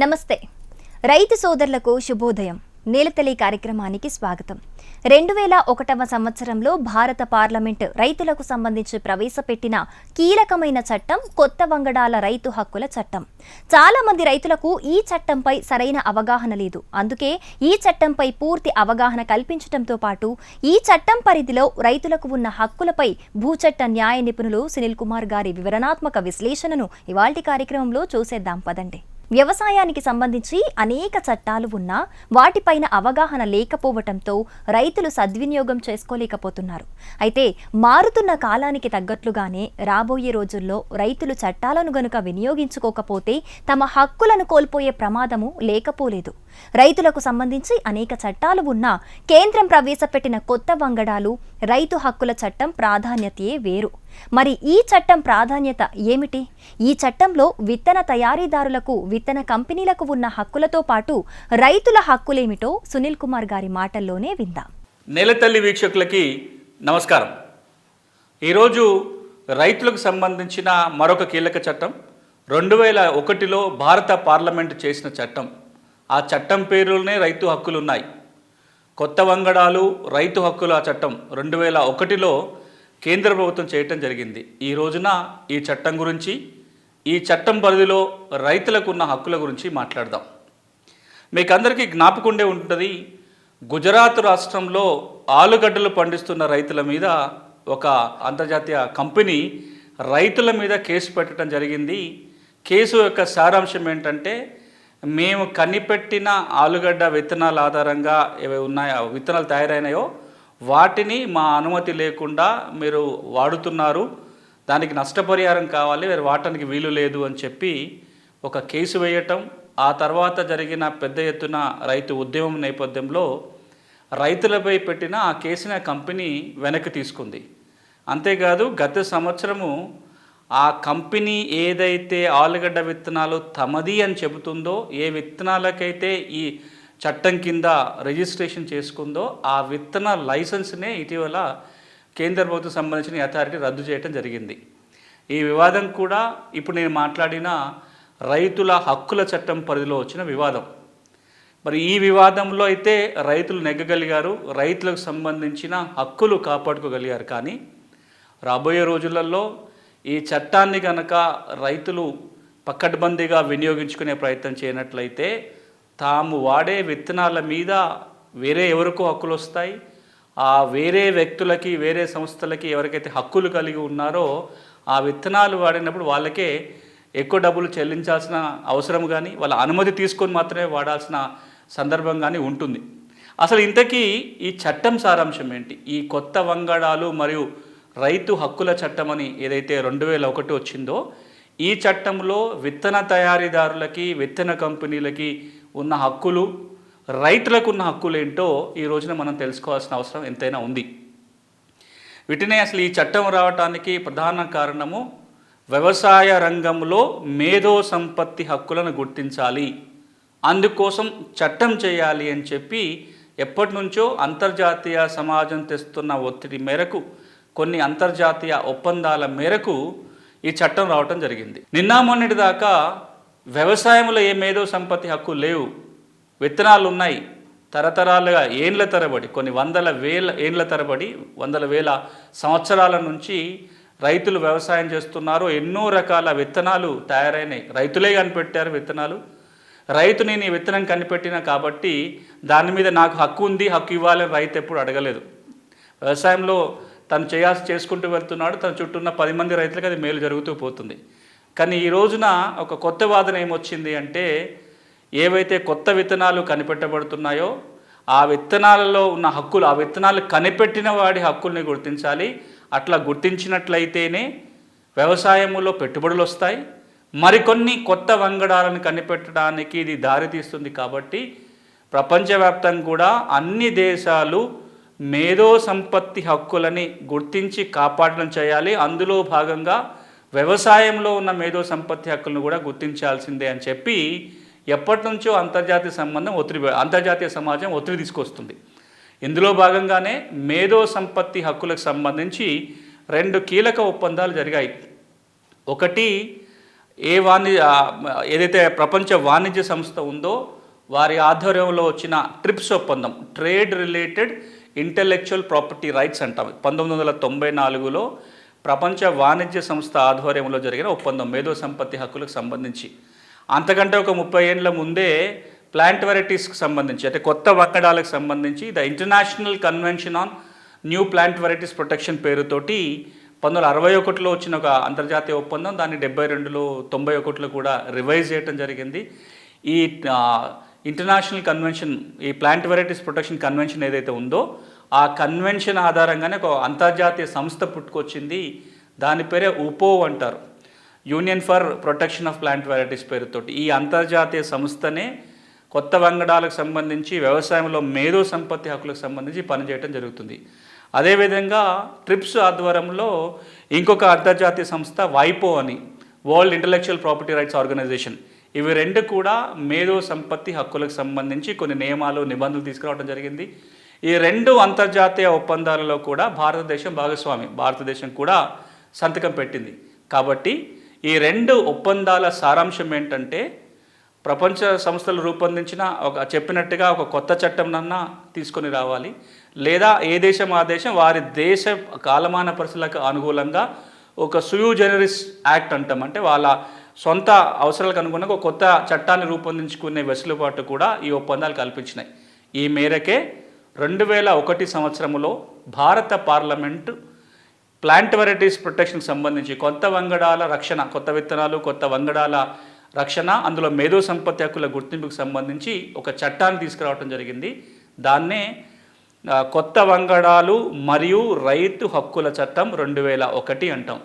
నమస్తే. రైతు సోదరులకు శుభోదయం. నేలతల్లి కార్యక్రమానికి స్వాగతం. రెండు వేల ఒకటవ సంవత్సరంలో భారత పార్లమెంట్ రైతులకు సంబంధించి ప్రవేశపెట్టిన కీలకమైన చట్టం కొత్త వంగడాల రైతు హక్కుల చట్టం. చాలా మంది రైతులకు ఈ చట్టంపై సరైన అవగాహన లేదు. అందుకే ఈ చట్టంపై పూర్తి అవగాహన కల్పించడంతో పాటు ఈ చట్టం పరిధిలో రైతులకు ఉన్న హక్కులపై భూచట్ట న్యాయ నిపుణులు సునీల్ కుమార్ గారి వివరణాత్మక విశ్లేషణను ఇవాల్టి కార్యక్రమంలో చూసేద్దాం. పదండి. వ్యవసాయానికి సంబంధించి అనేక చట్టాలు ఉన్నా వాటిపైన అవగాహన లేకపోవటంతో రైతులు సద్వినియోగం చేసుకోలేకపోతున్నారు. అయితే మారుతున్న కాలానికి తగ్గట్లుగానే రాబోయే రోజుల్లో రైతులు చట్టాలను గనుక వినియోగించుకోకపోతే తమ హక్కులను కోల్పోయే ప్రమాదము లేకపోలేదు. రైతులకు సంబంధించి అనేక చట్టాలు ఉన్నా కేంద్రం ప్రవేశపెట్టిన కొత్త వంగడాలు రైతు హక్కుల చట్టం ప్రాధాన్యతయే వేరు. మరి ఈ చట్టం ప్రాధాన్యత ఏమిటి? ఈ చట్టంలో విత్తన తయారీదారులకు విత్తన కంపెనీలకు ఉన్న హక్కులతో పాటు రైతుల హక్కులేమిటో సునీల్ కుమార్ గారి మాటల్లోనే విందాం. నెలతల్లి వీక్షకులకి నమస్కారం. ఈరోజు రైతులకు సంబంధించిన మరొక కీలక చట్టం రెండు వేల ఒకటిలో భారత పార్లమెంటు చేసిన చట్టం. ఆ చట్టం పేరులోనే రైతు హక్కులు ఉన్నాయి కొత్త వంగడాలు రైతు హక్కుల చట్టం రెండు వేల ఒకటిలో కేంద్ర ప్రభుత్వం చేయటం జరిగింది. ఈ రోజున ఈ చట్టం గురించి ఈ చట్టం పరిధిలో రైతులకు ఉన్న హక్కుల గురించి మాట్లాడదాం. మీకు అందరికీ జ్ఞాపకుండే ఉంటుంది గుజరాత్ రాష్ట్రంలో ఆలుగడ్డలు పండిస్తున్న రైతుల మీద ఒక అంతర్జాతీయ కంపెనీ రైతుల మీద కేసు పెట్టడం జరిగింది. కేసు యొక్క సారాంశం ఏంటంటే మేము కనిపెట్టిన ఆలుగడ్డ విత్తనాల ఆధారంగా ఏవి ఉన్నాయో విత్తనాలు తయారైనాయో వాటిని మా అనుమతి లేకుండా మీరు వాడుతున్నారు. దానికి నష్టపరిహారం కావాలి మీరు వాడటానికి వీలు లేదు అని చెప్పి ఒక కేసు వేయటం ఆ తర్వాత జరిగిన పెద్ద ఎత్తున రైతు ఉద్యమం నేపథ్యంలో రైతులపై పెట్టిన ఆ కేసుని ఆ కంపెనీ వెనక్కి తీసుకుంది. అంతేకాదు గత సంవత్సరము ఆ కంపెనీ ఏదైతే ఆలుగడ్డ విత్తనాలు తమది అని చెబుతుందో ఏ విత్తనాలకైతే ఈ చట్టం కింద రిజిస్ట్రేషన్ చేసుకుందో ఆ విత్తన లైసెన్స్నే ఇటీవల కేంద్ర ప్రభుత్వం సంబంధించిన అథారిటీ రద్దు చేయడం జరిగింది. ఈ వివాదం కూడా ఇప్పుడు నేను మాట్లాడిన రైతుల హక్కుల చట్టం పరిధిలో వచ్చిన వివాదం. మరి ఈ వివాదంలో అయితే రైతులు నెగ్గగలిగారు రైతులకు సంబంధించిన హక్కులు కాపాడుకోగలిగారు కానీ రాబోయే రోజులలో ఈ చట్టాన్ని కనుక రైతులు పక్కడ్బందీగా వినియోగించుకునే ప్రయత్నం చేయనట్లయితే తాము వాడే విత్తనాల మీద వేరే ఎవరికో హక్కులు వస్తాయి. ఆ వేరే వ్యక్తులకి వేరే సంస్థలకి ఎవరికైతే హక్కులు కలిగి ఉన్నారో ఆ విత్తనాలు వాడినప్పుడు వాళ్ళకే ఎక్కువ డబ్బులు చెల్లించాల్సిన అవసరం కానీ వాళ్ళ అనుమతి తీసుకొని మాత్రమే వాడాల్సిన సందర్భం కానీ ఉంటుంది. అసలు ఇంతకీ ఈ చట్టం సారాంశం ఏంటి? ఈ కొత్త వంగడాలు మరియు రైతు హక్కుల చట్టం అని ఏదైతే రెండు వేల ఒకటి వచ్చిందో ఈ చట్టంలో విత్తన తయారీదారులకి విత్తన కంపెనీలకి ఉన్న హక్కులు రైతులకు ఉన్న హక్కులు ఏంటో ఈ రోజున మనం తెలుసుకోవాల్సిన అవసరం ఎంతైనా ఉంది. వీటినే అసలు ఈ చట్టం రావటానికి ప్రధాన కారణము వ్యవసాయ రంగంలో మేధో సంపత్తి హక్కులను గుర్తించాలి. అందుకోసం చట్టం చేయాలి అని చెప్పి ఎప్పటి నుంచో అంతర్జాతీయ సమాజం తెస్తున్న ఒత్తిడి మేరకు కొన్ని అంతర్జాతీయ ఒప్పందాల మేరకు ఈ చట్టం రావటం జరిగింది. నిన్న మొన్నటి దాకా వ్యవసాయంలో ఏ మేధో సంపత్తి హక్కు లేవు. విత్తనాలు ఉన్నాయి. తరతరాలుగా ఏండ్ల తరబడి కొన్ని వందల వేల ఏండ్ల తరబడి వందల వేల సంవత్సరాల నుంచి రైతులు వ్యవసాయం చేస్తున్నారు. ఎన్నో రకాల విత్తనాలు తయారైనాయి. రైతులే కనిపెట్టారు విత్తనాలు. రైతు నేను ఈ విత్తనం కనిపెట్టిన కాబట్టి దాని మీద నాకు హక్కు ఉంది హక్కు ఇవ్వాలని రైతు ఎప్పుడు అడగలేదు. వ్యవసాయంలో తను చేయాల్సి చేసుకుంటూ వెళ్తున్నాడు. తన చుట్టూ ఉన్న పది మంది రైతులకు అది మేలు జరుగుతూ పోతుంది. కానీ ఈ రోజున ఒక కొత్త వాదన ఏమొచ్చింది అంటే ఏవైతే కొత్త విత్తనాలు కనిపెట్టబడుతున్నాయో ఆ విత్తనాలలో ఉన్న హక్కులు ఆ విత్తనాలు కనిపెట్టిన వాడి హక్కుల్ని గుర్తించాలి. అట్లా గుర్తించినట్లయితేనే వ్యవసాయంలో పెట్టుబడులు వస్తాయి. మరికొన్ని కొత్త వంగడాలను కనిపెట్టడానికి ఇది దారితీస్తుంది కాబట్టి ప్రపంచవ్యాప్తంగా కూడా అన్ని దేశాలు మేధో సంపత్తి హక్కులని గుర్తించి కాపాడడం చేయాలి. అందులో భాగంగా వ్యవసాయంలో ఉన్న మేధో సంపత్తి హక్కులను కూడా గుర్తించాల్సిందే అని చెప్పి ఎప్పటి నుంచో అంతర్జాతీయ సంబంధం ఒత్తిడి అంతర్జాతీయ సమాజం ఒత్తిడి తీసుకొస్తుంది. ఇందులో భాగంగానే మేధో సంపత్తి హక్కులకు సంబంధించి రెండు కీలక ఒప్పందాలు జరిగాయి. ఒకటి ఏ వాణి ఏదైతే ప్రపంచ వాణిజ్య సంస్థ ఉందో వారి ఆధ్వర్యంలో వచ్చిన ట్రిప్స్ ఒప్పందం trade related intellectual property rights అంటాం. పంతొమ్మిది వందల తొంభై నాలుగులో ప్రపంచ వాణిజ్య సంస్థ ఆధ్వర్యంలో జరిగిన ఒప్పందం మేధో సంపత్తి హక్కులకు సంబంధించి. అంతకంటే ఒక ముప్పై ఏళ్ళ ముందే ప్లాంట్ వెరైటీస్కి సంబంధించి అంటే కొత్త వంగడాలకు సంబంధించి the international convention on new plant varieties protection పేరుతోటి పంతొమ్మిది వందల అరవై ఒకటిలో వచ్చిన ఒక అంతర్జాతీయ ఒప్పందం దాన్ని డెబ్బై రెండులో తొంభై ఒకటిలో కూడా రివైజ్ చేయడం జరిగింది. ఈ ఇంటర్నేషనల్ కన్వెన్షన్ ఈ ప్లాంట్ వెరైటీస్ ప్రొటెక్షన్ కన్వెన్షన్ ఏదైతే ఉందో ఆ కన్వెన్షన్ ఆధారంగానే ఒక అంతర్జాతీయ సంస్థ పుట్టుకొచ్చింది. దాని పేరే ఉపో అంటారు. Union for protection of plant varieties పేరుతోటి. ఈ అంతర్జాతీయ సంస్థనే కొత్త వంగడాలకు సంబంధించి వ్యవసాయంలో మేధో సంపత్తి హక్కులకు సంబంధించి పనిచేయడం జరుగుతుంది. అదేవిధంగా ట్రిప్స్ ఆధ్వర్యంలో ఇంకొక అంతర్జాతీయ సంస్థ వైపో అని world intellectual property rights organization. ఇవి రెండు కూడా మేధో సంపత్తి హక్కులకు సంబంధించి కొన్ని నియమాలు నిబంధనలు తీసుకురావడం జరిగింది. ఈ రెండు అంతర్జాతీయ ఒప్పందాలలో కూడా భారతదేశం భాగస్వామి భారతదేశం కూడా సంతకం పెట్టింది. కాబట్టి ఈ రెండు ఒప్పందాల సారాంశం ఏంటంటే ప్రపంచ సంస్థలు రూపొందించిన ఒక చెప్పినట్టుగా ఒక కొత్త చట్టంనన్నా తీసుకొని రావాలి. లేదా ఏ దేశం ఆ దేశం వారి దేశ కాలమాన పరిస్థితులకు అనుకూలంగా ఒక సుయూ జనరిస్ యాక్ట్ అంటాం. అంటే వాళ్ళ సొంత అవసరాలకు అనుగుణంగా ఒక కొత్త చట్టాన్ని రూపొందించుకునే వెసులుబాటు కూడా ఈ ఒప్పందాలు కల్పించినాయి. ఈ మేరకే రెండు వేల ఒకటి సంవత్సరంలో భారత పార్లమెంటు ప్లాంట్ వెరైటీస్ ప్రొటెక్షన్కి సంబంధించి కొత్త వంగడాల రక్షణ కొత్త విత్తనాలు కొత్త వంగడాల రక్షణ అందులో మేధో సంపత్తి హక్కుల గుర్తింపుకు సంబంధించి ఒక చట్టాన్ని తీసుకురావడం జరిగింది. దాన్నే కొత్త వంగడాలు మరియు రైతు హక్కుల చట్టం రెండు వేల ఒకటి అంటాం.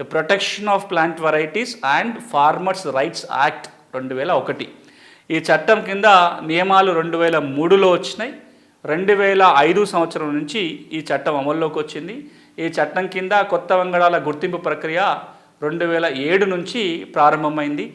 The protection of plant varieties and farmers rights act రెండు వేల ఒకటి ఈ చట్టం కింద నియమాలు రెండు వేల మూడులో వచ్చినాయి. రెండు వేల ఐదు సంవత్సరం నుంచి ఈ చట్టం అమల్లోకి వచ్చింది ఈ చట్టం కింద కొత్త వంగడాల గుర్తింపు ప్రక్రియ రెండు వేల ఏడు నుంచి ప్రారంభమైంది.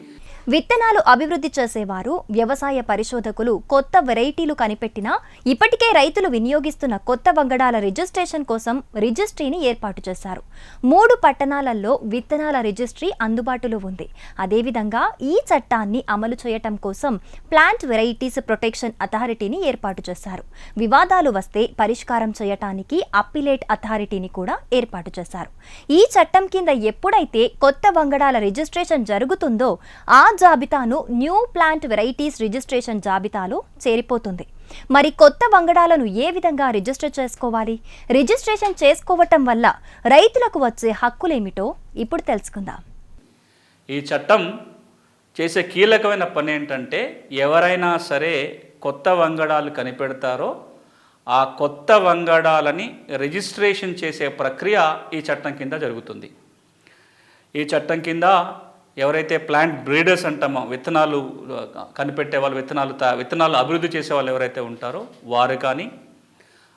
విత్తనాలు అభివృద్ధి చేసేవారు వ్యవసాయ పరిశోధకులు కొత్త వెరైటీలు కనిపెట్టినా ఇప్పటికే రైతులు వినియోగిస్తున్న కొత్త వంగడాల రిజిస్ట్రేషన్ కోసం రిజిస్ట్రీని ఏర్పాటు చేశారు. మూడు పట్టణాలలో విత్తనాల రిజిస్ట్రీ అందుబాటులో ఉంది. అదేవిధంగా ఈ చట్టాన్ని అమలు చేయటం కోసం ప్లాంట్ వెరైటీస్ ప్రొటెక్షన్ అథారిటీని ఏర్పాటు చేశారు. వివాదాలు వస్తే పరిష్కారం చేయటానికి అప్పిలేట్ అథారిటీని కూడా ఏర్పాటు చేశారు. ఈ చట్టం కింద ఎప్పుడైతే కొత్త వంగడాల రిజిస్ట్రేషన్ జరుగుతుందో ఆ జాబితాను న్యూ ప్లాంట్ వెరైటీస్ రిజిస్ట్రేషన్ జాబితాలో చేరిపోతుంది. మరి కొత్త వంగడాలను ఏ విధంగా రిజిస్టర్ చేసుకోవాలి? రిజిస్ట్రేషన్ చేసుకోవటం వల్ల రైతులకు వచ్చే హక్కులేమిటో ఇప్పుడు తెలుసుకుందాం. ఈ చట్టం చేసే కీలకమైన పని ఏంటంటే ఎవరైనా సరే కొత్త వంగడాలు కనిపెడతారో ఆ కొత్త వంగడాలని రిజిస్ట్రేషన్ చేసే ప్రక్రియ ఈ చట్టం కింద జరుగుతుంది. ఈ చట్టం కింద ఎవరైతే ప్లాంట్ బ్రీడర్స్ అంటామో విత్తనాలు కనిపెట్టే వాళ్ళు విత్తనాలు తా విత్తనాలు అభివృద్ధి చేసే వాళ్ళు ఎవరైతే ఉంటారో వారు కానీ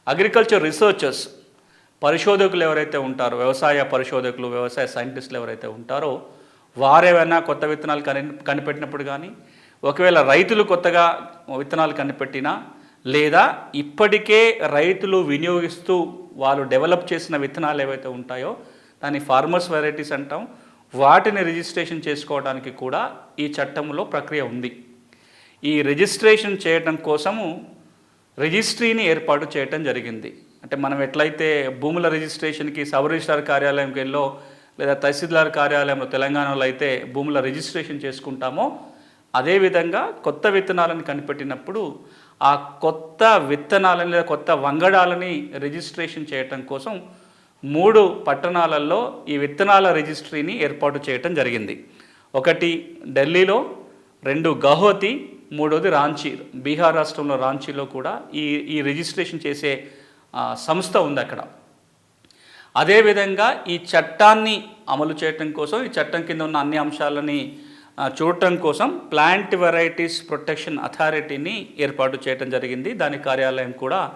అగ్రికల్చర్ రీసెర్చర్స్ పరిశోధకులు ఎవరైతే ఉంటారో వ్యవసాయ పరిశోధకులు వ్యవసాయ సైంటిస్టులు ఎవరైతే ఉంటారో వారేమైనా కొత్త విత్తనాలు కని కనిపెట్టినప్పుడు కానీ ఒకవేళ రైతులు కొత్తగా విత్తనాలు కనిపెట్టినా లేదా ఇప్పటికే రైతులు వినియోగిస్తూ వాళ్ళు డెవలప్ చేసిన విత్తనాలు ఏవైతే ఉంటాయో దాన్ని ఫార్మర్స్ వెరైటీస్ అంటాం వాటిని రిజిస్ట్రేషన్ చేసుకోవడానికి కూడా ఈ చట్టంలో ప్రక్రియ ఉంది. ఈ రిజిస్ట్రేషన్ చేయడం కోసము రిజిస్ట్రీని ఏర్పాటు చేయటం జరిగింది. అంటే మనం ఎట్లయితే భూముల రిజిస్ట్రేషన్కి సబ్ రిజిస్ట్రార్ కార్యాలయంకి వెళ్ళో లేదా తహసీల్దార్ కార్యాలయంలో తెలంగాణలో అయితే భూముల రిజిస్ట్రేషన్ చేసుకుంటామో అదేవిధంగా కొత్త విత్తనాలను కనిపెట్టినప్పుడు ఆ కొత్త విత్తనాలని లేదా కొత్త వంగడాలని రిజిస్ట్రేషన్ చేయటం కోసం మూడు పట్టణాలలో ఈ విత్తనాల రిజిస్ట్రీని ఏర్పాటు చేయటం జరిగింది. ఒకటి ఢిల్లీలో రెండు గహోతి మూడోది రాంచీ. బీహార్ రాష్ట్రంలో రాంచీలో కూడా ఈ ఈ రిజిస్ట్రేషన్ చేసే సంస్థ ఉంది అక్కడ. అదేవిధంగా ఈ చట్టాన్ని అమలు చేయటం కోసం ఈ చట్టం కింద ఉన్న అన్ని అంశాలని చూడటం కోసం ప్లాంట్ వెరైటీస్ ప్రొటెక్షన్ అథారిటీని ఏర్పాటు చేయటం జరిగింది. దాని కార్యాలయం కూడా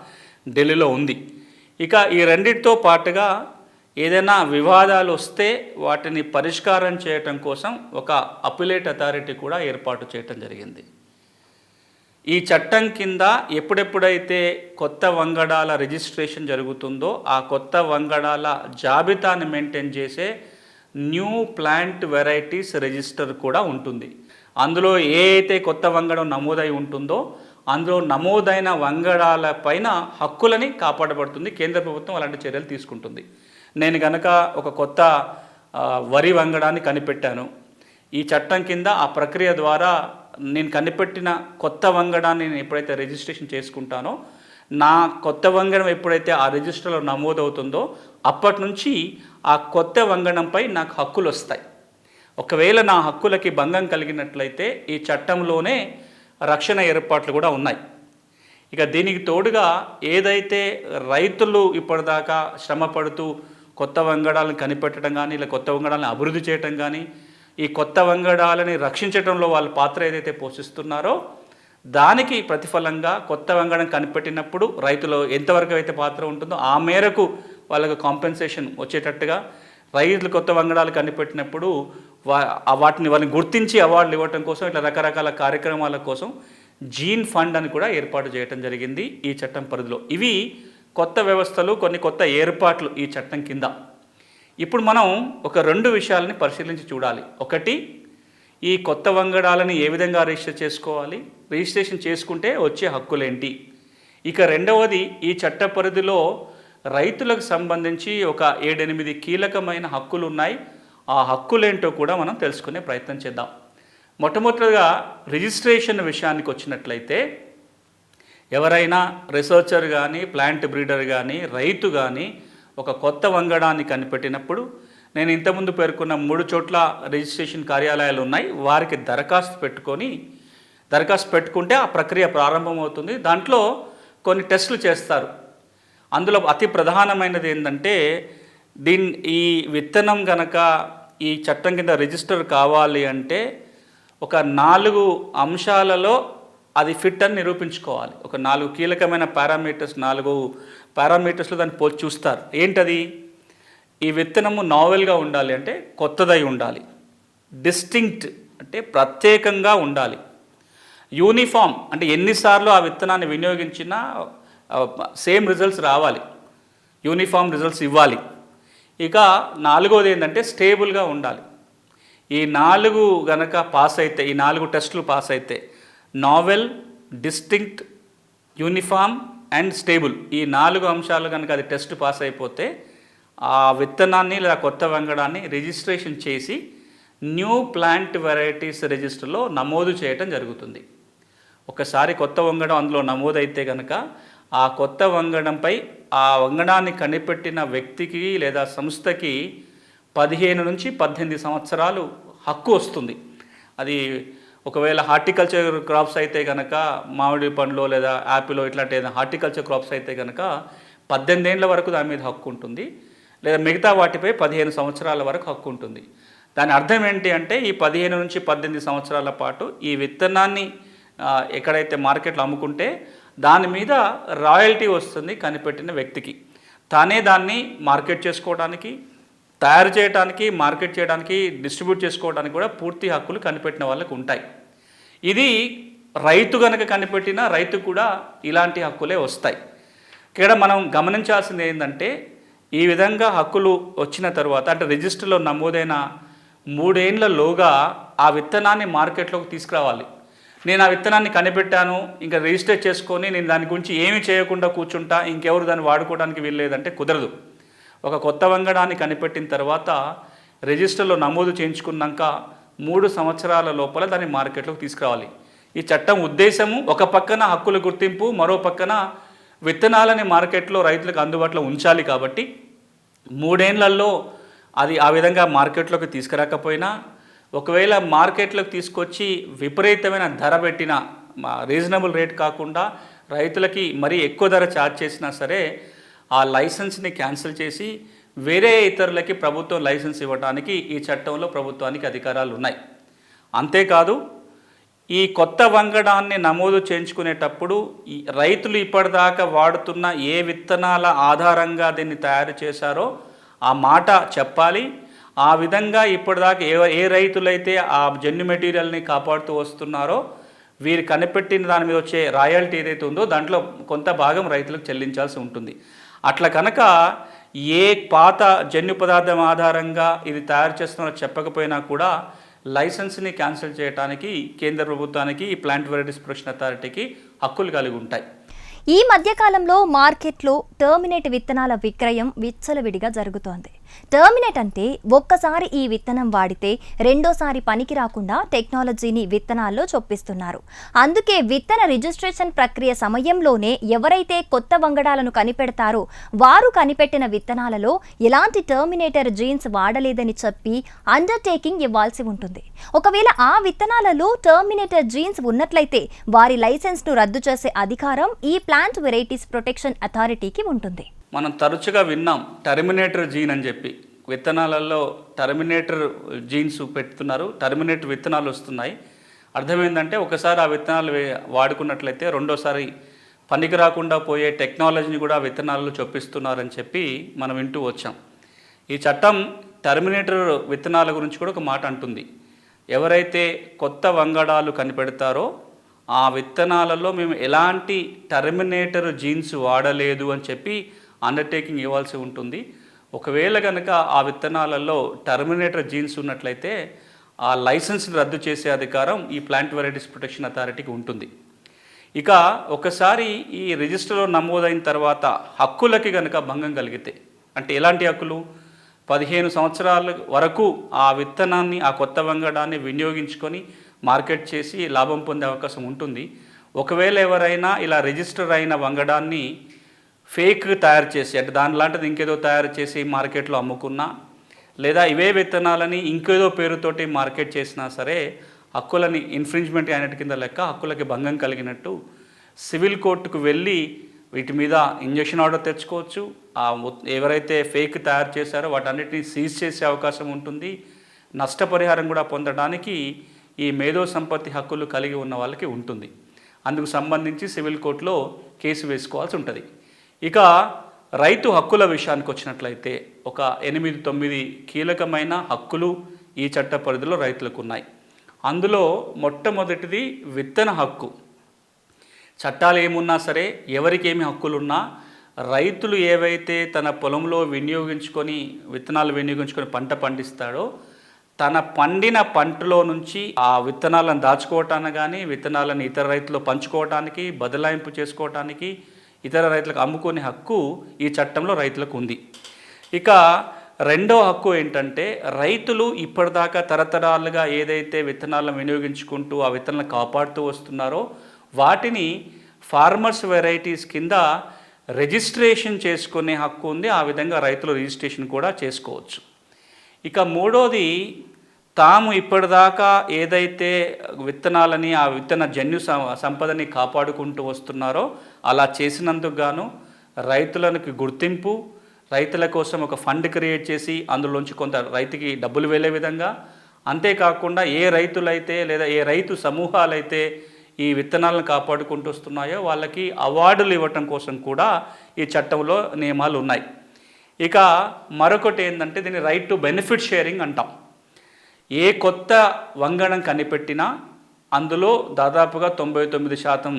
ఢిల్లీలో ఉంది. ఇక ఈ రెండింటితో పాటుగా ఏదైనా వివాదాలు వస్తే వాటిని పరిష్కారం చేయటం కోసం ఒక అపిలేట్ అథారిటీ కూడా ఏర్పాటు చేయటం జరిగింది. ఈ చట్టం కింద ఎప్పుడెప్పుడైతే కొత్త వంగడాల రిజిస్ట్రేషన్ జరుగుతుందో ఆ కొత్త వంగడాల జాబితాను మెయింటైన్ చేసే న్యూ ప్లాంట్ వెరైటీస్ రిజిస్టర్ కూడా ఉంటుంది. అందులో ఏ అయితే కొత్త వంగడం నమోదై ఉంటుందో అందులో నమోదైన వంగడాల పైన హక్కులని కాపాడబడుతుంది కేంద్ర ప్రభుత్వం అలాంటి చర్యలు తీసుకుంటుంది. నేను గనక ఒక కొత్త వరి వంగడాన్ని కనిపెట్టాను. ఈ చట్టం కింద ఆ ప్రక్రియ ద్వారా నేను కనిపెట్టిన కొత్త వంగడాన్ని నేను ఎప్పుడైతే రిజిస్ట్రేషన్ చేసుకుంటానో నా కొత్త వంగడం ఎప్పుడైతే ఆ రిజిస్టర్లో నమోదవుతుందో అప్పటి నుంచి ఆ కొత్త వంగడంపై నాకు హక్కులు వస్తాయి ఒకవేళ నా హక్కులకి భంగం కలిగినట్లయితే ఈ చట్టంలోనే రక్షణ ఏర్పాట్లు కూడా ఉన్నాయి. ఇక దీనికి తోడుగా ఏదైతే రైతులు ఇప్పటిదాకా శ్రమ పడుతూ కొత్త వంగడాలను కనిపెట్టడం కానీ ఇలా కొత్త వంగడాలను అభివృద్ధి చేయటం కానీ ఈ కొత్త వంగడాలని రక్షించడంలో వాళ్ళ పాత్ర ఏదైతే పోషిస్తున్నారో దానికి ప్రతిఫలంగా కొత్త వంగడం కనిపెట్టినప్పుడు రైతులు ఎంతవరకు అయితే పాత్ర ఉంటుందో ఆ మేరకు వాళ్ళకు కాంపెన్సేషన్ వచ్చేటట్టుగా రైతులు కొత్త వంగడాలు కనిపెట్టినప్పుడు వా వాటిని వాళ్ళని గుర్తించి అవార్డులు ఇవ్వటం కోసం ఇట్లా రకరకాల కార్యక్రమాల కోసం జీన్ ఫండ్ అని కూడా ఏర్పాటు చేయటం జరిగింది ఈ చట్టం పరిధిలో. ఇవి కొత్త వ్యవస్థలు కొన్ని కొత్త ఏర్పాట్లు ఈ చట్టం కింద. ఇప్పుడు మనం ఒక రెండు విషయాలని పరిశీలించి చూడాలి. ఒకటి ఈ కొత్త వంగడాలని ఏ విధంగా రిజిస్టర్ చేసుకోవాలి? రిజిస్ట్రేషన్ చేసుకుంటే వచ్చే హక్కులేంటి? ఇక రెండవది ఈ చట్ట పరిధిలో రైతులకు సంబంధించి ఒక ఏడెనిమిది కీలకమైన హక్కులు ఉన్నాయి ఆ హక్కులేంటో కూడా మనం తెలుసుకునే ప్రయత్నం చేద్దాం. మొట్టమొదటిగా రిజిస్ట్రేషన్ విషయానికి వచ్చినట్లయితే ఎవరైనా రీసెర్చర్ కానీ ప్లాంట్ బ్రీడర్ కానీ రైతు కానీ ఒక కొత్త వంగడాన్ని కనిపెట్టినప్పుడు నేను ఇంతకుముందు పేర్కొన్న మూడు చోట్ల రిజిస్ట్రేషన్ కార్యాలయాలు ఉన్నాయి. వారికి దరఖాస్తు పెట్టుకొని దరఖాస్తు పెట్టుకుంటే ఆ ప్రక్రియ ప్రారంభమవుతుంది. దాంట్లో కొన్ని టెస్టులు చేస్తారు. అందులో అతి ప్రధానమైనది ఏంటంటే దీని ఈ విత్తనం గనక ఈ చట్టం కింద రిజిస్టర్ కావాలి అంటే ఒక నాలుగు అంశాలలో అది ఫిట్ అని నిరూపించుకోవాలి. ఒక నాలుగు కీలకమైన పారామీటర్స్ నాలుగు పారామీటర్స్లో దాన్ని పోల్చి చూస్తారు. ఏంటది? ఈ విత్తనము నావెల్గా ఉండాలి అంటే కొత్తదై ఉండాలి. డిస్టింక్ట్ అంటే ప్రత్యేకంగా ఉండాలి. యూనిఫామ్ అంటే ఎన్నిసార్లు ఆ విత్తనాన్ని వినియోగించినా సేమ్ రిజల్ట్స్ రావాలి. యూనిఫామ్ రిజల్ట్స్ ఇవ్వాలి. ఇక నాలుగోది ఏంటంటే స్టేబుల్గా ఉండాలి. ఈ నాలుగు గనక పాస్ అయితే ఈ నాలుగు టెస్టులు పాస్ అయితే novel distinct uniform and stable ఈ నాలుగు అంశాలు కనుక అది టెస్ట్ పాస్ అయిపోతే ఆ విత్తనాన్ని లేదా కొత్త వంగడాన్ని రిజిస్ట్రేషన్ చేసి న్యూ ప్లాంట్ వెరైటీస్ రిజిస్టర్లో నమోదు చేయటం జరుగుతుంది. ఒకసారి కొత్త వంగడం అందులో నమోదైతే కనుక ఆ కొత్త వంగడంపై ఆ వంగడాన్ని కనిపెట్టిన వ్యక్తికి లేదా సంస్థకి పదిహేను నుంచి పద్దెనిమిది సంవత్సరాలు హక్కు వస్తుంది. అది ఒకవేళ హార్టికల్చర్ క్రాప్స్ అయితే కనుక మామిడి పండ్లు లేదా యాపిల్ ఇట్లాంటి ఏదైనా హార్టికల్చర్ క్రాప్స్ అయితే కనుక పద్దెనిమిది ఏళ్ళ వరకు దాని మీద హక్కు ఉంటుంది. లేదా మిగతా వాటిపై పదిహేను సంవత్సరాల వరకు హక్కు ఉంటుంది. దాని అర్థం ఏంటి అంటే ఈ పదిహేను నుంచి పద్దెనిమిది సంవత్సరాల పాటు ఈ విత్తనాన్ని ఎక్కడైతే మార్కెట్లో అమ్ముకుంటే దాని మీద రాయల్టీ వస్తుంది కనిపెట్టిన వ్యక్తికి. తానే దాన్ని మార్కెట్ చేసుకోవడానికి తయారు చేయడానికి మార్కెట్ చేయడానికి డిస్ట్రిబ్యూట్ చేసుకోవడానికి కూడా పూర్తి హక్కులు కనిపెట్టిన వాళ్ళకు ఉంటాయి. ఇది రైతు కనుక కనిపెట్టిన రైతు కూడా ఇలాంటి హక్కులే వస్తాయి. ఇక్కడ మనం గమనించాల్సింది ఏంటంటే ఈ విధంగా హక్కులు వచ్చిన తర్వాత అంటే రిజిస్టర్లో నమోదైన మూడేండ్లలోగా ఆ విత్తనాన్ని మార్కెట్లోకి తీసుకురావాలి. నేను ఆ విత్తనాన్ని కనిపెట్టాను ఇంకా రిజిస్టర్ చేసుకొని నేను దాని గురించి ఏమి చేయకుండా కూర్చుంటా ఇంకెవరు దాన్ని వాడుకోవడానికి వీల్లేదంటే కుదరదు. ఒక కొత్త వంగడాన్ని కనిపెట్టిన తర్వాత రిజిస్టర్లో నమోదు చేయించుకున్నాక మూడు సంవత్సరాల లోపల దాన్ని మార్కెట్లోకి తీసుకురావాలి. ఈ చట్టం ఉద్దేశము ఒక పక్కన హక్కుల గుర్తింపు మరో పక్కన విత్తనాలని మార్కెట్లో రైతులకు అందుబాటులో ఉంచాలి కాబట్టి మూడేళ్ళలో అది ఆ విధంగా మార్కెట్లోకి తీసుకురాకపోయినా ఒకవేళ మార్కెట్లోకి తీసుకొచ్చి విపరీతమైన ధర పెట్టిన రీజనబుల్ రేట్ కాకుండా రైతులకి మరీ ఎక్కువ ధర ఛార్జ్ చేసినా సరే ఆ లైసెన్స్ని క్యాన్సిల్ చేసి వేరే ఇతరులకి ప్రభుత్వం లైసెన్స్ ఇవ్వడానికి ఈ చట్టంలో ప్రభుత్వానికి అధికారాలు ఉన్నాయి అంతేకాదు ఈ కొత్త వంగడాన్ని నమోదు చేయించుకునేటప్పుడు ఈ రైతులు ఇప్పటిదాకా వాడుతున్న ఏ విత్తనాల ఆధారంగా దీన్ని తయారు చేశారో ఆ మాట చెప్పాలి. ఆ విధంగా ఇప్పటిదాకా ఏ ఏ రైతులైతే ఆ జన్యు మెటీరియల్ని కాపాడుతూ వస్తున్నారో వీరు కనిపెట్టిన దాని మీద వచ్చే రాయల్టీ ఏదైతే ఉందో దాంట్లో కొంత భాగం రైతులకు చెల్లించాల్సి ఉంటుంది. అట్లా కనుక ఏ పాత జన్యు పదార్థం ఆధారంగా ఇది తయారు చేస్తున్నారో చెప్పకపోయినా కూడా లైసెన్స్ని క్యాన్సిల్ చేయడానికి కేంద్ర ప్రభుత్వానికి ఈ ప్లాంట్ వెరైటీస్ ప్రొడక్షన్ అథారిటీకి హక్కులు కలిగి ఉంటాయి. ఈ మధ్యకాలంలో మార్కెట్లో టర్మినేట్ విత్తనాల విక్రయం విచ్చలవిడిగా జరుగుతోంది. టర్మినేట్ అంటే ఒక్కసారి ఈ విత్తనం వాడితే రెండోసారి పనికి రాకుండా టెక్నాలజీని విత్తనాల్లో చొప్పిస్తున్నారు. అందుకే విత్తన రిజిస్ట్రేషన్ ప్రక్రియ సమయంలోనే ఎవరైతే కొత్త వంగడాలను కనిపెడతారో వారు కనిపెట్టిన విత్తనాలలో ఎలాంటి టర్మినేటర్ జీన్స్ వాడలేదని చెప్పి అండర్టేకింగ్ ఇవ్వాల్సి ఉంటుంది. ఒకవేళ ఆ విత్తనాలలో టర్మినేటర్ జీన్స్ ఉన్నట్లయితే వారి లైసెన్స్ను రద్దు చేసే అధికారం ఈ ప్లాంట్ వెరైటీస్ ప్రొటెక్షన్ అథారిటీకి ఉంటుంది. మనం తరచుగా విన్నాం టర్మినేటర్ జీన్ అని చెప్పి. విత్తనాలలో టర్మినేటర్ జీన్స్ పెడుతున్నారు టర్మినేటర్ విత్తనాలు వస్తున్నాయి. అర్థమైందంటే ఒకసారి ఆ విత్తనాలు వాడుకున్నట్లయితే రెండోసారి పనికి రాకుండా పోయే టెక్నాలజీని కూడా విత్తనాలు విత్తనాల్లో చొప్పిస్తున్నారని చెప్పి మనం వింటూ వచ్చాం. ఈ చట్టం టర్మినేటర్ విత్తనాల గురించి కూడా ఒక మాట అంటుంది. ఎవరైతే కొత్త వంగడాలు కనిపెడతారో ఆ విత్తనాలలో మేము ఎలాంటి టర్మినేటర్ జీన్స్ వాడలేదు అని చెప్పి అండర్టేకింగ్ ఇవ్వాల్సి ఉంటుంది. ఒకవేళ కనుక ఆ విత్తనాలలో టర్మినేటర్ జీన్స్ ఉన్నట్లయితే ఆ లైసెన్స్ని రద్దు చేసే అధికారం ఈ ప్లాంట్ వెరైటీస్ ప్రొటెక్షన్ అథారిటీకి ఉంటుంది. ఇక ఒకసారి ఈ రిజిస్టర్లో నమోదైన తర్వాత హక్కులకి కనుక భంగం కలిగితే అంటే ఎలాంటి హక్కులు? పదిహేను సంవత్సరాల వరకు ఆ విత్తనాన్ని ఆ కొత్త వంగడాన్ని వినియోగించుకొని మార్కెట్ చేసి లాభం పొందే అవకాశం ఉంటుంది. ఒకవేళ ఎవరైనా ఇలా రిజిస్టర్ అయిన వంగడాన్ని ఫేక్ తయారు చేసి అంటే దాని లాంటిది ఇంకేదో తయారు చేసి మార్కెట్లో అమ్ముకున్నా లేదా ఇవే విత్తనాలని ఇంకేదో పేరుతోటి మార్కెట్ చేసినా సరే హక్కులని ఇన్ఫ్రింజ్మెంట్ అయినట్టు కింద లెక్క హక్కులకి భంగం కలిగినట్టు సివిల్ కోర్టుకు వెళ్ళి వీటి మీద ఇంజక్షన్ ఆర్డర్ తెచ్చుకోవచ్చు. ఆ ఎవరైతే ఫేక్ తయారు చేశారో వాటన్నిటిని సీజ్ చేసే అవకాశం ఉంటుంది. నష్టపరిహారం కూడా పొందడానికి ఈ మేధో సంపత్తి హక్కులు కలిగి ఉన్న వాళ్ళకి ఉంటుంది. అందుకు సంబంధించి సివిల్ కోర్టులో కేసు వేసుకోవాల్సి ఉంటుంది. ఇక రైతు హక్కుల విషయానికి వచ్చినట్లయితే ఒక ఎనిమిది తొమ్మిది కీలకమైన హక్కులు ఈ చట్ట పరిధిలో రైతులకు ఉన్నాయి అందులో మొట్టమొదటిది విత్తన హక్కు. చట్టాలు ఏమున్నా సరే ఎవరికి ఏమి హక్కులున్నా రైతులు ఏవైతే తన పొలంలో వినియోగించుకొని విత్తనాలు వినియోగించుకొని పంట పండిస్తాడో తన పండిన పంటలో నుంచి ఆ విత్తనాలను దాచుకోవటానికి కానీ విత్తనాలను ఇతర రైతులు పంచుకోవటానికి బదలాయింపు చేసుకోవటానికి ఇతర రైతులకు అమ్ముకునే హక్కు ఈ చట్టంలో రైతులకు ఉంది. ఇక రెండో హక్కు ఏంటంటే రైతులు ఇప్పటిదాకా తరతరాలుగా ఏదైతే విత్తనాలను వినియోగించుకుంటూ ఆ విత్తనాలను కాపాడుతూ వస్తున్నారో వాటిని ఫార్మర్స్ వెరైటీస్ కింద రిజిస్ట్రేషన్ చేసుకునే హక్కు ఉంది. ఆ విధంగా రైతులు రిజిస్ట్రేషన్ కూడా చేసుకోవచ్చు. ఇక మూడోది తాము ఇప్పటిదాకా ఏదైతే విత్తనాలని ఆ విత్తన జన్యు సం- సంపదని కాపాడుకుంటూ వస్తున్నారో అలా చేసినందుకు గాను రైతులకు గుర్తింపు రైతుల కోసం ఒక ఫండ్ క్రియేట్ చేసి అందులోంచి కొంత రైతుకి డబ్బులు వెళ్ళే విధంగా. అంతేకాకుండా ఏ రైతులైతే లేదా ఏ రైతు సమూహాలైతే ఈ విత్తనాలను కాపాడుకుంటూ వస్తున్నాయో వాళ్ళకి అవార్డులు ఇవ్వటం కోసం కూడా ఈ చట్టంలో నియమాలు ఉన్నాయి. ఇక మరొకటి ఏంటంటే దీన్ని రైట్ టు బెనిఫిట్ షేరింగ్ అంటాం. ఏ కొత్త వంగడం కనిపెట్టినా అందులో దాదాపుగా తొంభై తొమ్మిది శాతం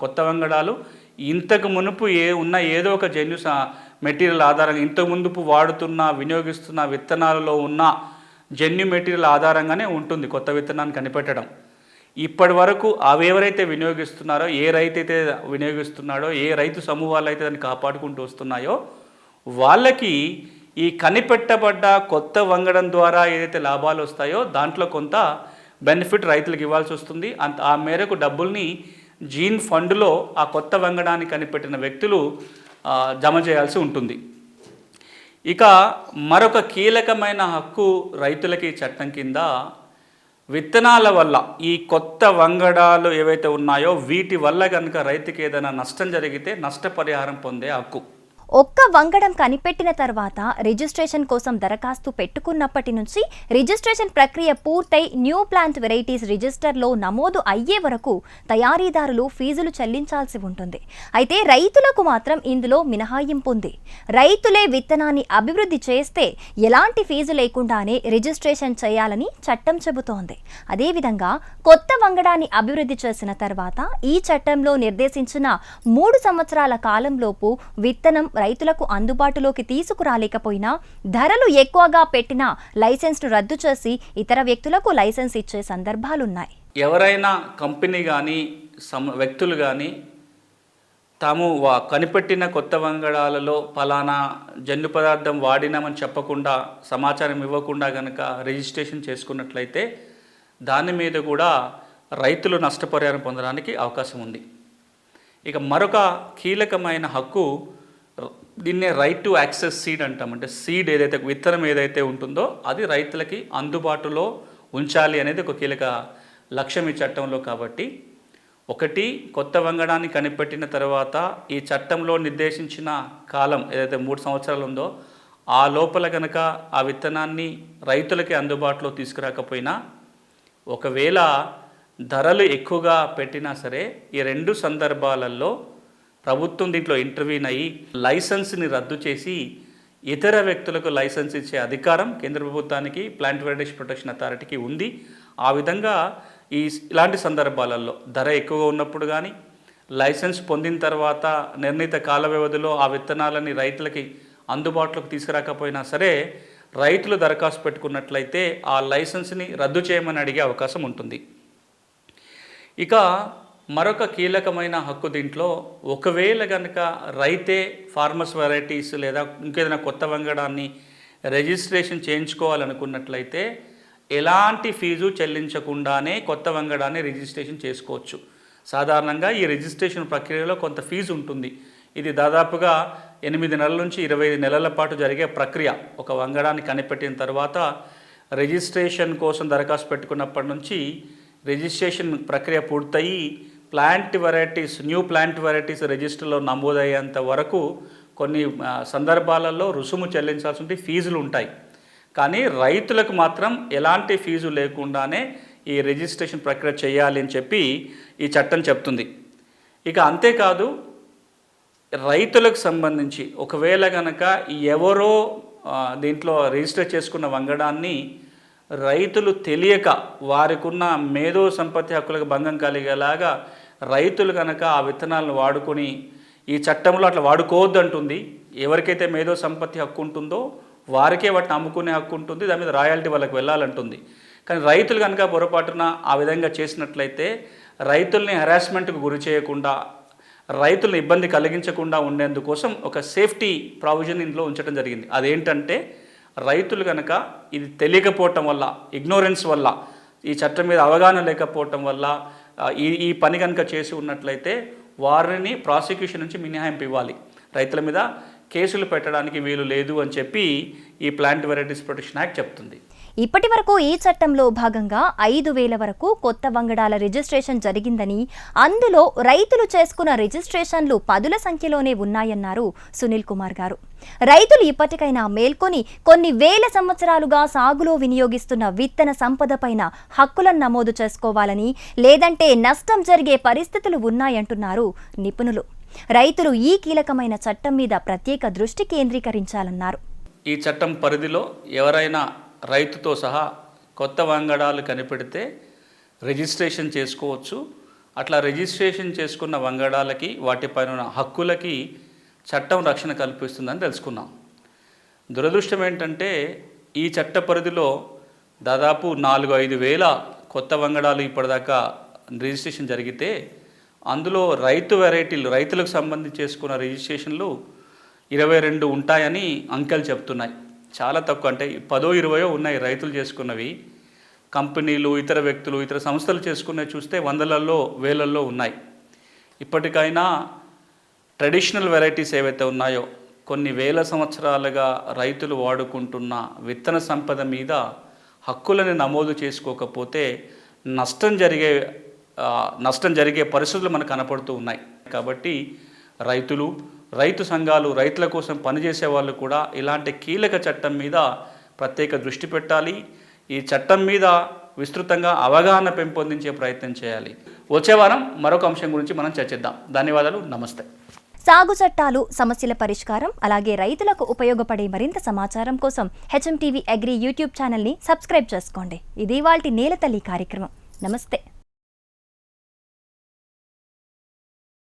కొత్త వంగడాలు. ఇంతకు మునుపు ఏ ఉన్న ఏదో ఒక జన్యు సా- మెటీరియల్ ఆధారంగా ఇంతకు మునుపు వాడుతున్న వినియోగిస్తున్న విత్తనాలలో ఉన్న జన్యు మెటీరియల్ ఆధారంగానే ఉంటుంది కొత్త విత్తనాన్ని కనిపెట్టడం. ఇప్పటి వరకు అవి ఎవరైతే వినియోగిస్తున్నారో ఏ రైతు అయితే వినియోగిస్తున్నాడో ఏ రైతు సమూహాలు అయితే దాన్ని కాపాడుకుంటూ వస్తున్నాయో వాళ్ళకి ఈ కనిపెట్టబడ్డ కొత్త వంగడం ద్వారా ఏదైతే లాభాలు వస్తాయో దాంట్లో కొంత బెనిఫిట్ రైతులకు ఇవ్వాల్సి వస్తుంది. అంత ఆ మేరకు డబ్బుల్ని జీన్ ఫండ్లో ఆ కొత్త వంగడాన్ని కనిపెట్టిన వ్యక్తులు జమ చేయాల్సి ఉంటుంది. ఇక మరొక కీలకమైన హక్కు రైతులకి చట్టం కింద విత్తనాల వల్ల ఈ కొత్త వంగడాలు ఏవైతే ఉన్నాయో వీటి వల్ల కనుక రైతుకి ఏదైనా నష్టం జరిగితే నష్టపరిహారం పొందే హక్కు. ఒక్క వంగడం కనిపెట్టిన తర్వాత రిజిస్ట్రేషన్ కోసం దరఖాస్తు పెట్టుకున్నప్పటి నుంచి రిజిస్ట్రేషన్ ప్రక్రియ పూర్తయి న్యూ ప్లాంట్ వెరైటీస్ రిజిస్టర్లో నమోదు అయ్యే వరకు తయారీదారులు ఫీజులు చెల్లించాల్సి ఉంటుంది. అయితే రైతులకు మాత్రం ఇందులో మినహాయింపు ఉంది. రైతులే విత్తనాన్ని అభివృద్ధి చేస్తే ఎలాంటి ఫీజు లేకుండానే రిజిస్ట్రేషన్ చేయాలని చట్టం చెబుతోంది. అదేవిధంగా కొత్త వంగడాన్ని అభివృద్ధి చేసిన తర్వాత ఈ చట్టంలో నిర్దేశించిన మూడు సంవత్సరాల కాలంలోపు విత్తనం రైతులకు అందుబాటులోకి తీసుకురాలేకపోయినా ధరలు ఎక్కువగా పెట్టినా లైసెన్స్ను రద్దు చేసి ఇతర వ్యక్తులకు లైసెన్స్ ఇచ్చే సందర్భాలున్నాయి. ఎవరైనా కంపెనీ కానీ సమ వ్యక్తులు కానీ తాము వా కనిపెట్టిన కొత్త వంగడాలలో ఫలానా జన్యు పదార్థం వాడినామని చెప్పకుండా సమాచారం ఇవ్వకుండా కనుక రిజిస్ట్రేషన్ చేసుకున్నట్లయితే దాని మీద కూడా రైతులు నష్టపరిహారం పొందడానికి అవకాశం ఉంది. ఇక మరొక కీలకమైన హక్కు దీన్నే రైట్ టు యాక్సెస్ సీడ్ అంటాం. అంటే సీడ్ ఏదైతే విత్తనం ఏదైతే ఉంటుందో అది రైతులకి అందుబాటులో ఉంచాలి అనేది ఒక కీలక లక్ష్యం ఈ చట్టంలో కాబట్టి. ఒకటి కొత్త వంగడాన్ని కనిపెట్టిన తర్వాత ఈ చట్టంలో నిర్దేశించిన కాలం ఏదైతే మూడు సంవత్సరాలు ఉందో ఆ లోపల కనుక ఆ విత్తనాన్ని రైతులకి అందుబాటులో తీసుకురాకపోయినా ఒకవేళ ధరలు ఎక్కువగా పెట్టినా సరే ఈ రెండు సందర్భాలలో ప్రభుత్వం దీంట్లో ఇంటర్వ్యూన్ అయ్యి లైసెన్స్ని రద్దు చేసి ఇతర వ్యక్తులకు లైసెన్స్ ఇచ్చే అధికారం కేంద్ర ప్రభుత్వానికి ప్లాంట్ వెరైటీస్ ప్రొటెక్షన్ అథారిటీకి ఉంది. ఆ విధంగా ఈ ఇలాంటి సందర్భాలలో ధర ఎక్కువగా ఉన్నప్పుడు కానీ లైసెన్స్ పొందిన తర్వాత నిర్ణీత కాల వ్యవధిలో ఆ విత్తనాలని రైతులకి అందుబాటులోకి తీసుకురాకపోయినా సరే రైతులు దరఖాస్తు పెట్టుకున్నట్లయితే ఆ లైసెన్స్ని రద్దు చేయమని అడిగే అవకాశం ఉంటుంది. ఇక మరొక కీలకమైన హక్కు దీంట్లో ఒకవేళ కనుక రైతే ఫార్మస్ వెరైటీస్ లేదా ఇంకేదైనా కొత్త వంగడాన్ని రిజిస్ట్రేషన్ చేయించుకోవాలనుకున్నట్లయితే ఎలాంటి ఫీజు చెల్లించకుండానే కొత్త వంగడాన్ని రిజిస్ట్రేషన్ చేసుకోవచ్చు. సాధారణంగా ఈ రిజిస్ట్రేషన్ ప్రక్రియలో కొంత ఫీజు ఉంటుంది. ఇది దాదాపుగా ఎనిమిది నెలల నుంచి ఇరవై నెలల పాటు జరిగే ప్రక్రియ. ఒక వంగడాన్ని కనిపెట్టిన తర్వాత రిజిస్ట్రేషన్ కోసం దరఖాస్తు పెట్టుకున్నప్పటి నుంచి రిజిస్ట్రేషన్ ప్రక్రియ పూర్తయి plant varieties new plant varieties రిజిస్టర్లో నమోదయ్యేంత వరకు కొన్ని సందర్భాలలో రుసుము చెల్లించాల్సి ఉంటే ఫీజులు ఉంటాయి. కానీ రైతులకు మాత్రం ఎలాంటి ఫీజు లేకుండానే ఈ రిజిస్ట్రేషన్ ప్రక్రియ చేయాలి అని చెప్పి ఈ చట్టం చెప్తుంది. ఇక అంతేకాదు రైతులకు సంబంధించి ఒకవేళ కనుక ఎవరో దీంట్లో రిజిస్టర్ చేసుకున్న వంగడాన్ని రైతులు తెలియక వారికున్న మేధో సంపత్తి హక్కులకు భంగం కలిగేలాగా రైతులు కనుక ఆ విత్తనాలను వాడుకొని ఈ చట్టంలో అట్లా వాడుకోవద్దు అంటుంది ఎవరికైతే మేధో సంపత్తి హక్కు ఉంటుందో వారికే వాటిని అమ్ముకునే హక్కు ఉంటుంది దాని మీద రాయాలిటీ వాళ్ళకి వెళ్ళాలంటుంది. కానీ రైతులు కనుక పొరపాటున ఆ విధంగా చేసినట్లయితే రైతుల్ని హెరాస్మెంట్కు గురి చేయకుండా రైతులను ఇబ్బంది కలిగించకుండా ఉండేందుకోసం ఒక సేఫ్టీ ప్రావిజన్ ఇందులో ఉంచడం జరిగింది. అదేంటంటే రైతులు కనుక ఇది తెలియకపోవటం వల్ల ఇగ్నోరెన్స్ వల్ల ఈ చట్టం మీద అవగాహన లేకపోవటం వల్ల ఈ ఈ పని కనుక చేసి ఉన్నట్లయితే వారిని ప్రాసిక్యూషన్ నుంచి మినహాయింపు ఇవ్వాలి. రైతుల మీద కేసులు పెట్టడానికి వీలు లేదు అని చెప్పి ఈ ప్లాంట్ వెరైటీస్ ప్రొటెక్షన్ యాక్ట్ చెప్తుంది. ఇప్పటి వరకు ఈ చట్టంలో భాగంగా ఐదు వేల వరకు కొత్త వంగడాల రిజిస్ట్రేషన్ జరిగిందని అందులో రైతులు చేసుకున్న రిజిస్ట్రేషన్లు పదుల సంఖ్యలోనే ఉన్నాయన్నారు సునీల్ కుమార్ గారు. రైతులు ఇప్పటికైనా మేల్కొని కొన్ని వేల సంవత్సరాలుగా సాగులో వినియోగిస్తున్న విత్తన సంపదపైన హక్కులను నమోదు చేసుకోవాలని లేదంటే నష్టం జరిగే పరిస్థితులు ఉన్నాయంటున్నారు నిపుణులు. రైతులు ఈ కీలకమైన చట్టం మీద ప్రత్యేక దృష్టి కేంద్రీకరించాలన్నారు. ఈ చట్టం పరిధిలో ఎవరైనా రైతుతో సహా కొత్త వంగడాలు కనిపెడితే రిజిస్ట్రేషన్ చేసుకోవచ్చు. అట్లా రిజిస్ట్రేషన్ చేసుకున్న వంగడాలకి వాటిపైన ఉన్న హక్కులకి చట్టం రక్షణ కల్పిస్తుందని తెలుసుకున్నాం. దురదృష్టం ఏంటంటే ఈ చట్ట పరిధిలో దాదాపు నాలుగు ఐదు వేల కొత్త వంగడాలు ఇప్పటిదాకా రిజిస్ట్రేషన్ జరిగితే అందులో రైతు వెరైటీలు రైతులకు సంబంధించి చేసుకున్న రిజిస్ట్రేషన్లు ఇరవై రెండు ఉంటాయని అంకెలు చెప్తున్నాయి. చాలా తక్కువ. అంటే పదో ఇరవయో ఉన్నాయి రైతులు చేసుకున్నవి. కంపెనీలు ఇతర వ్యక్తులు ఇతర సంస్థలు చేసుకునే చూస్తే వందలలో వేలల్లో ఉన్నాయి. ఇప్పటికైనా ట్రెడిషనల్ వెరైటీస్ ఏవైతే ఉన్నాయో కొన్ని వేల సంవత్సరాలుగా రైతులు వాడుకుంటున్న విత్తన సంపద మీద హక్కులను నమోదు చేసుకోకపోతే నష్టం జరిగే నష్టం జరిగే పరిస్థితులు మనకు కనపడుతూ ఉన్నాయి. కాబట్టి రైతులు రైతు సంఘాలు రైతుల కోసం పనిచేసే వాళ్ళు కూడా ఇలాంటి కీలక చట్టం మీద ప్రత్యేక దృష్టి పెట్టాలి. ఈ చట్టం మీద విస్తృతంగా అవగాహన పెంపొందించే ప్రయత్నం చేయాలి. వచ్చే వారం మరొక అంశం గురించి మనం చర్చిద్దాం. ధన్యవాదాలు. నమస్తే. సాగు చట్టాలు సమస్యల పరిష్కారం అలాగే రైతులకు ఉపయోగపడే మరింత సమాచారం కోసం హెచ్ఎం టీవీ అగ్రి యూట్యూబ్ ఛానల్ని సబ్స్క్రైబ్ చేసుకోండి. ఇది వాళ్ళ నేలతల్లి కార్యక్రమం. నమస్తే.